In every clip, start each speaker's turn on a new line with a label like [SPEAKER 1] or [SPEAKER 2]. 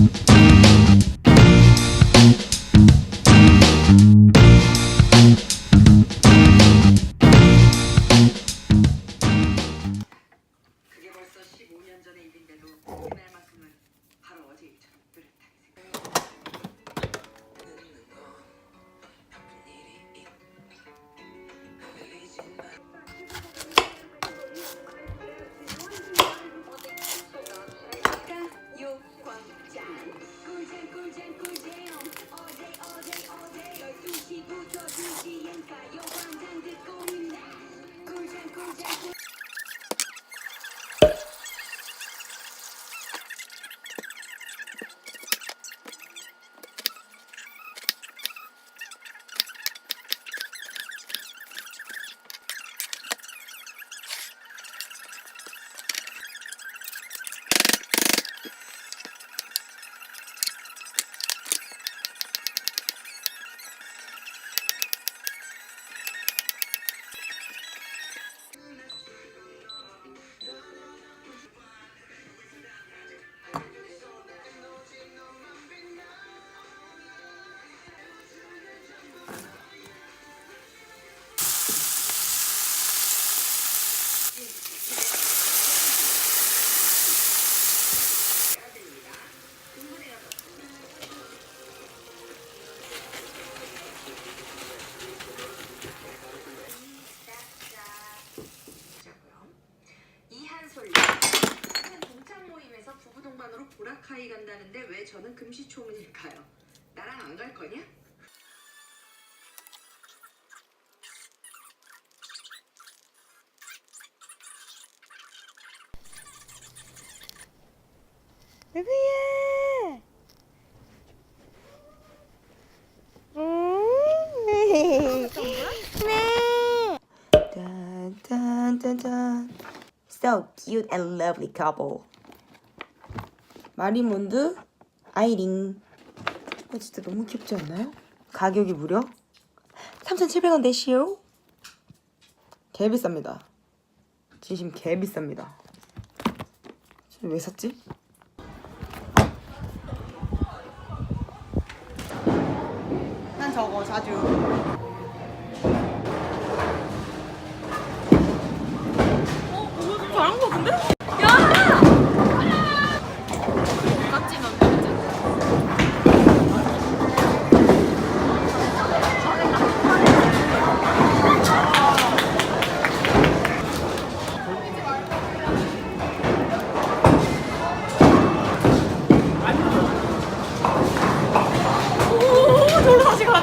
[SPEAKER 1] Thank you. 동반으로 보라카이 간다는데 왜 저는 금시초문일까요? 나랑 안 갈 거냐?
[SPEAKER 2] 누구야? 음. 네. So cute and lovely couple. 마리몬드, 아이린. 어, 진짜 너무 귀엽지 않나요? 가격이 무려 3,700원 대시오. 개 비쌉니다. 진심 개 비쌉니다. 왜 샀지?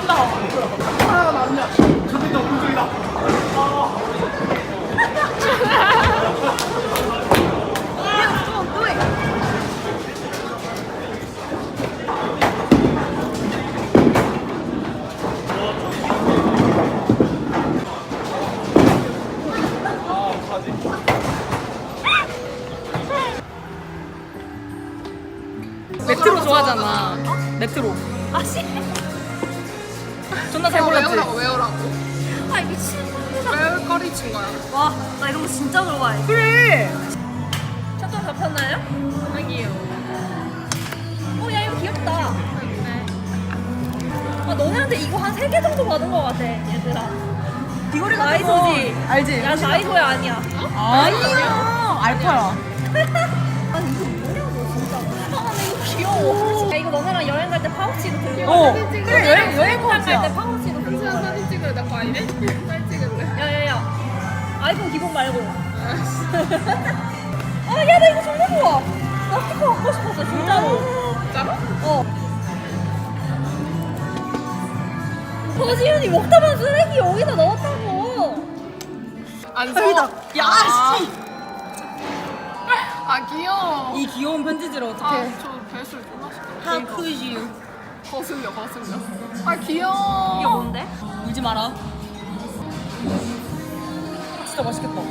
[SPEAKER 3] 저로 다시 간다. 메트로 좋아하잖아. 메트로. 아 씨. 존나 잘 골랐지.
[SPEAKER 4] 외우라고 외우라고
[SPEAKER 3] 아 미친.
[SPEAKER 4] 외울 거리 친 거야
[SPEAKER 3] 와, 나 이런 거 진짜 좋아해. 그래. 첫점 잡혔나요? 아니요. 어, 야 이거 귀엽다. 아 너네한테 이거 한 세 개 정도 받은 거 같아, 얘들아. 디오리 나이소지.
[SPEAKER 2] 알지?
[SPEAKER 3] 야 나이소야 아니야.
[SPEAKER 2] 아니야. 알파야.
[SPEAKER 3] 아니 이거 뭐냐고 진짜. 아 근데 이거 귀여워. 야 이거 너네랑 여행 갈 때 파우치도 들고.
[SPEAKER 2] 어.
[SPEAKER 4] 사진?
[SPEAKER 2] 그래 여행 여행 파우치야.
[SPEAKER 3] 파우치도 들고.
[SPEAKER 4] 사진 사진 찍을래 나 과이네? 사진 찍을래?
[SPEAKER 3] 야야야. 아이폰 기본 말고. 아, 야, 나 이거 정말 좋아. 나 스티커 갖고 싶었어, 진짜로.
[SPEAKER 4] 진짜로?
[SPEAKER 3] 어. 허지윤이 먹다만 쓰레기 여기다 넣었다고.
[SPEAKER 4] 안 써.
[SPEAKER 2] 여기다. 야 씨.
[SPEAKER 4] 아 귀여워
[SPEAKER 2] 이 귀여운 편지지를 어떻게?
[SPEAKER 4] 아저 배술 존나
[SPEAKER 2] How could you?
[SPEAKER 4] 거슬려 거슬려 아 귀여워
[SPEAKER 3] 이게 뭔데?
[SPEAKER 2] 울지 마라. 진짜 맛있겠다.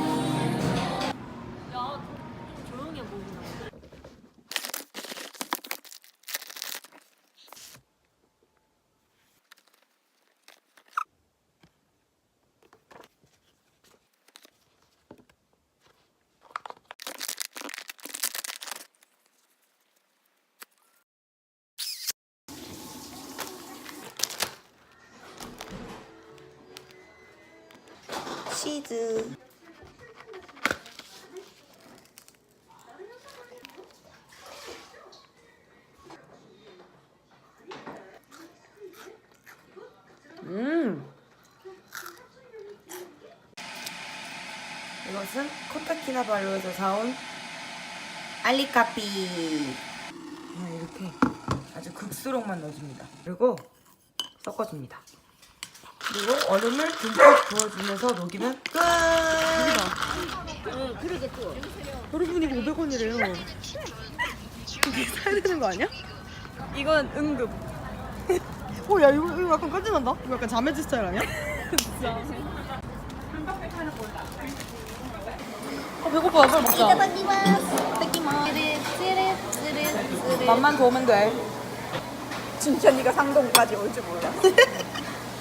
[SPEAKER 2] 치즈. 음. 이것은 코타키나발루에서 사온 알리카피. 그냥 이렇게 아주 극수록만 넣어줍니다. 그리고 섞어줍니다. 그리고 얼음을 듬뿍 부어주면서 녹이면 끝. 여러분 이거 500원이래요. 이게 사야 되는 거 아니야?
[SPEAKER 3] 이건 응급.
[SPEAKER 2] 어, 야 이거, 이거 약간 까지난다. 이거 약간 자매지 스타일 아니야?
[SPEAKER 3] 아 배고파 빨리 먹자.
[SPEAKER 2] 맛만 좋으면 돼.
[SPEAKER 3] 진짜 네가 상동까지 올 줄 몰라.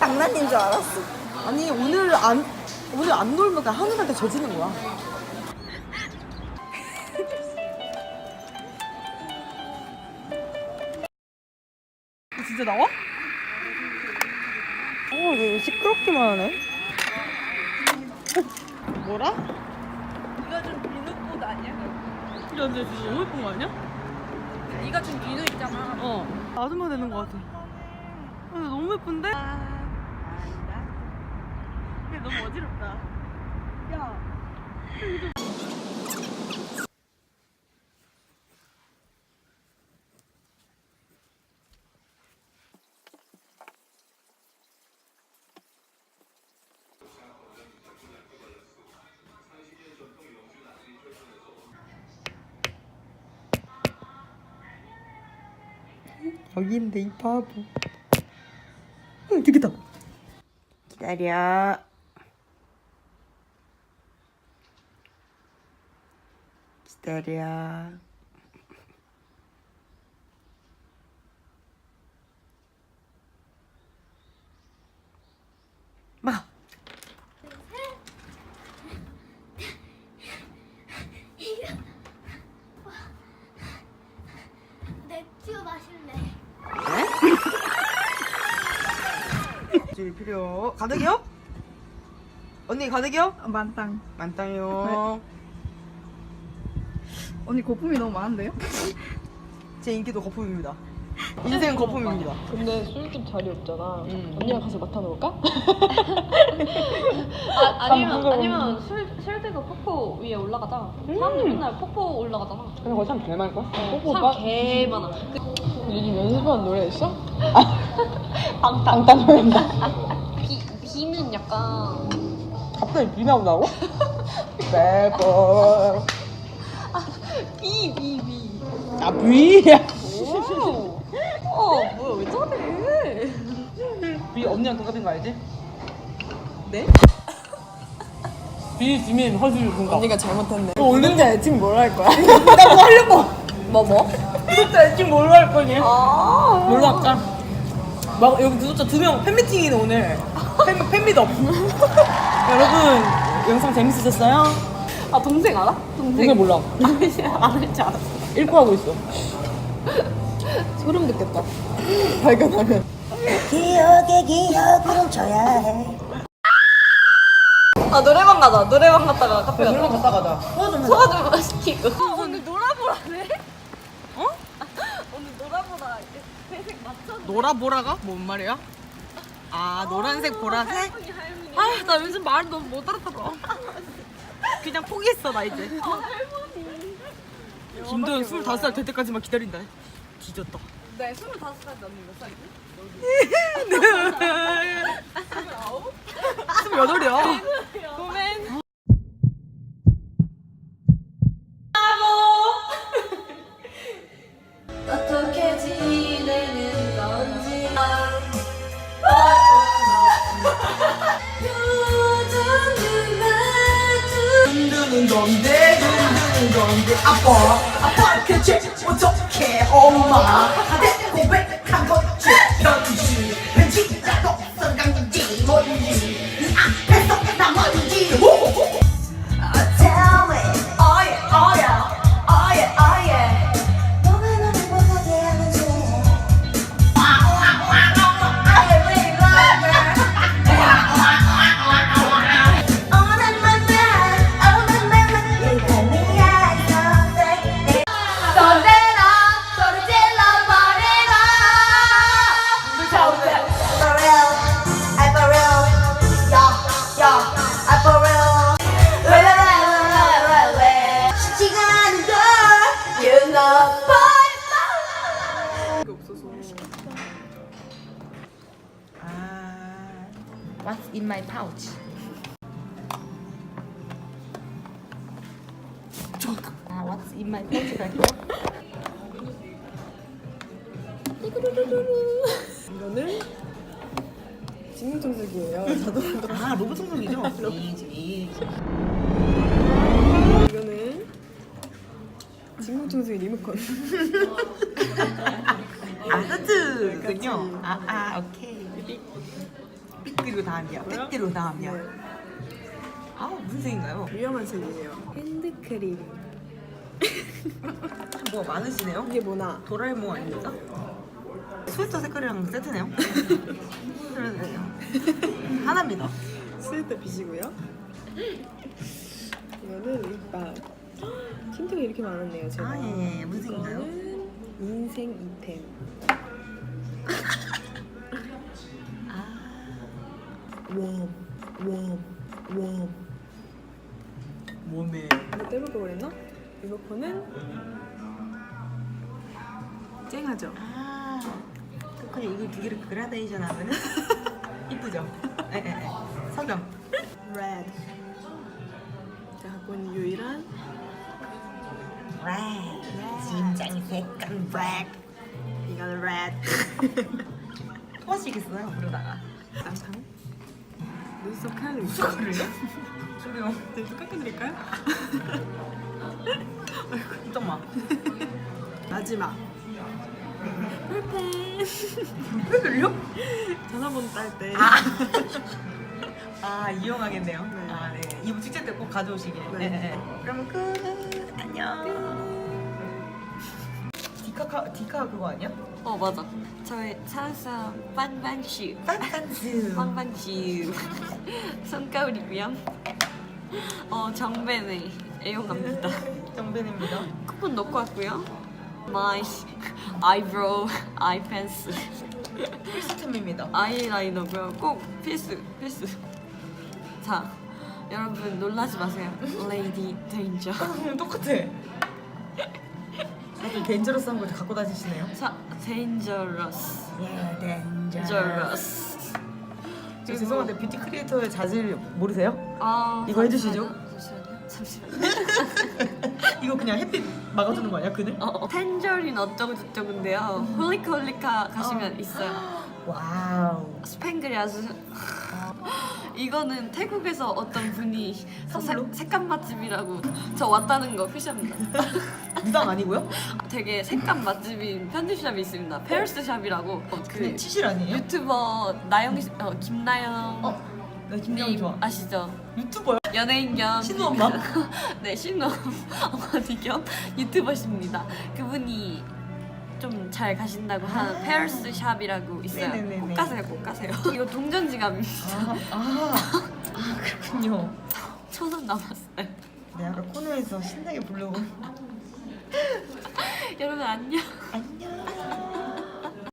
[SPEAKER 2] 장난인 줄 알았어. 아니 오늘 안 오늘 안 놀면 그냥 하늘한테 져지는 거야. 진짜 나와? 어, 이거 시끄럽기만 하네. 뭐라?
[SPEAKER 3] 이거 좀 비누꽃 아니야?
[SPEAKER 2] 야, 근데 진짜 너무 예쁜 거 아니야?
[SPEAKER 3] 네가 준 비누 있잖아.
[SPEAKER 2] 어. 아줌마 되는 거 같아. 아, 근데 너무 예쁜데? 너무 어지럽다. 야. 여기인데 이 바보. 응, 되겠다. 기다려. 기다려. 막.
[SPEAKER 5] 맥주 마실래?
[SPEAKER 2] 줄 필요. 가득이요? 언니 가득이요?
[SPEAKER 3] 만땅.
[SPEAKER 2] 만땅이요.
[SPEAKER 3] 언니 거품이 너무 많은데요?
[SPEAKER 2] 제 인기도 거품입니다. 인생 거품입니다.
[SPEAKER 4] 근데 술집 자리 없잖아.
[SPEAKER 2] 응.
[SPEAKER 4] 언니가 가서 맡아 놓을까?
[SPEAKER 6] 아, 아니면 아니면 술 실대가 폭포 위에 올라가자. 사람들 맨날 폭포 올라가잖아.
[SPEAKER 4] 근데 거기 사람 개 많을걸?
[SPEAKER 6] 사람 개 많아. 그
[SPEAKER 4] 요즘 연습하는 노래 있어? 방탄. 방탄 노래인다.
[SPEAKER 6] 비 비는 약간
[SPEAKER 2] 갑자기 비 나온다고? 매번.
[SPEAKER 6] 비 비 비.
[SPEAKER 2] 아, 비야.
[SPEAKER 6] 어 뭐야 왜 저래?
[SPEAKER 2] 비 언니랑 동갑인 거 알지? 네?
[SPEAKER 4] 비 지민 허주 공감.
[SPEAKER 3] 언니가 잘못했네.
[SPEAKER 2] 너 올린
[SPEAKER 3] 구독자 애칭 뭐로 할 거야?
[SPEAKER 2] 나뭐 하려고.
[SPEAKER 3] 뭐 뭐?
[SPEAKER 2] 구독자 애칭 뭘로 할 거니?
[SPEAKER 3] 아.
[SPEAKER 2] 뭘로 할까? 막 여기 구독자 두 명 팬미팅이네 오늘. 팬 팬미업. 여러분 영상 재밌으셨어요?
[SPEAKER 6] 아 동생 알아? 동생.
[SPEAKER 4] 동생 몰라.
[SPEAKER 6] 안할 줄 알았어.
[SPEAKER 4] 읽고 하고 있어.
[SPEAKER 3] 소름 돋겠다. 발견하면.
[SPEAKER 2] 기억에 기억을 줘야 해.
[SPEAKER 6] 아 노래방 가자. 노래방 갔다가 카페 가자.
[SPEAKER 2] 놀러 갔다 가자. 소화 좀 해자.
[SPEAKER 6] 소화 좀 시키고.
[SPEAKER 3] 오늘 놀아보라네? 어? 오늘 놀아보라. 회색 맞춰.
[SPEAKER 2] 노라보라가 뭔 말이야? 아 노란색 보라색?
[SPEAKER 6] 할머니 할머니.
[SPEAKER 2] 아나 요즘 말 너무 못 알아들어. 그냥 포기했어 나 이제. 김도현 25살 될 때까지만 기다린다. 뒤졌다.
[SPEAKER 3] 네, 25살 언니 몇 살이지?
[SPEAKER 2] 스물여덟이야. 흔드는 건데 흔드는 건데. 아빠 아빠 대체 어떻게 엄마. 한테 고백한 현실 왠지 나도 성강지 뭔지. 네 앞에서 나 뭔지 아, what's in my pouch? 아, what's in my pouch?
[SPEAKER 4] 이거는 진공청소기예요. 자동으로.
[SPEAKER 2] 아, 로봇 청소기죠?
[SPEAKER 4] 이거는 진공청소기 리모컨.
[SPEAKER 2] 아, 하트군요. 아, 아, 오케이. 삑으로 나왔냐? 삑으로 나왔냐?
[SPEAKER 4] 네.
[SPEAKER 2] 아, 무슨 색인가요?
[SPEAKER 4] 위험한 색이에요. 핸드크림.
[SPEAKER 2] 뭐 많으시네요?
[SPEAKER 4] 이게 뭐나?
[SPEAKER 2] 도라에몽 아닙니까? 스웨터 색깔이랑 세트네요. 그러네요. 하나입니다.
[SPEAKER 4] 스웨터 빛이고요. 이거는 립밤. 틴트가 이렇게 많았네요. 제가.
[SPEAKER 2] 아, 예, 예. 무슨 색인가요?
[SPEAKER 4] 이거는 인생 이템. 이거 떼볼 거 그랬나? 리모컨은 쨍하죠.
[SPEAKER 2] 아, 그냥 이거 두 개를 그라데이션 하면은 이쁘죠? 예, 예, 예. 석영.
[SPEAKER 4] Red. 제가 갖고 있는 유일한
[SPEAKER 2] red. 심장이 색깔 red.
[SPEAKER 4] 이거는 red.
[SPEAKER 2] 토마시겠어요, 그러다가.
[SPEAKER 4] 쌍창. 눈썹 칼
[SPEAKER 2] 그래요? 저기요.
[SPEAKER 4] 네, 깎아드릴까요?
[SPEAKER 2] 잠깐만.
[SPEAKER 4] 마지막.
[SPEAKER 2] 왜 그래요?
[SPEAKER 4] 전화번호 딸 때.
[SPEAKER 2] 아. 아, 이용하겠네요.
[SPEAKER 4] 네.
[SPEAKER 2] 아, 네. 이번 축제 때 꼭 가져오시길.
[SPEAKER 4] 네.
[SPEAKER 2] 네. 네. 그러면 끝. 안녕. 디카, 디카 그거 아니야?
[SPEAKER 6] 어 맞아. 저의 사랑스러운 빵빵슈.
[SPEAKER 2] 빤빤스.
[SPEAKER 6] 빵빵슈. 손가울이고요. 어 정배네 애용합니다.
[SPEAKER 2] 정변입니다.
[SPEAKER 6] 쿠폰 넣고 왔고요. 마이 아이브로우 아이 펜슬
[SPEAKER 2] 필수템입니다.
[SPEAKER 6] 아이라이너고요. 꼭 필수 필수. 자 여러분 놀라지 마세요. 데인저.
[SPEAKER 2] 음, 똑같아. 다들 데인저러스한 걸 갖고 다니시네요.
[SPEAKER 6] 자 데인저러스.
[SPEAKER 2] 예. 저러스.
[SPEAKER 6] 저
[SPEAKER 2] 죄송한데 뷰티 크리에이터의 자질 모르세요?
[SPEAKER 6] 아
[SPEAKER 2] 이거 해주시죠.
[SPEAKER 6] 잠시만요.
[SPEAKER 2] 이거 그냥 햇빛 막아주는 거 아니야, 그늘?
[SPEAKER 6] 어, 어. 텐저린 어쩌고 저쩌고인데요. 홀리카 홀리카 가시면 있어요.
[SPEAKER 2] 와우.
[SPEAKER 6] 스팽그리아스. 이거는 태국에서 어떤 분이 저 색,
[SPEAKER 2] 선물로?
[SPEAKER 6] 색감 맛집이라고 저 왔다는 거 표시합니다.
[SPEAKER 2] 무당 아니고요?
[SPEAKER 6] 되게 색감 맛집인 편집샵이 있습니다. 페어스 샵이라고 어,
[SPEAKER 2] 그그 치실 아니에요?
[SPEAKER 6] 유튜버 나영 씨, 어, 김나영
[SPEAKER 2] 어, 나 김영
[SPEAKER 6] 님
[SPEAKER 2] 좋아.
[SPEAKER 6] 아시죠?
[SPEAKER 2] 유튜버요?
[SPEAKER 6] 연예인 겸
[SPEAKER 2] 신우 엄마?
[SPEAKER 6] 네 신우 어머니 겸 유튜버십니다. 그분이 좀 잘 가신다고 하는 페어스 샵이라고 있어요.
[SPEAKER 2] 아. 네네네네.
[SPEAKER 6] 꼭 가세요, 꼭 가세요. 이거 동전 지갑입니다.
[SPEAKER 2] 아, 아, 아 그렇군요.
[SPEAKER 6] 천 원 남았어요.
[SPEAKER 2] 네, 아까 코너에서 신나게 부르고
[SPEAKER 6] 여러분 안녕.
[SPEAKER 2] 안녕.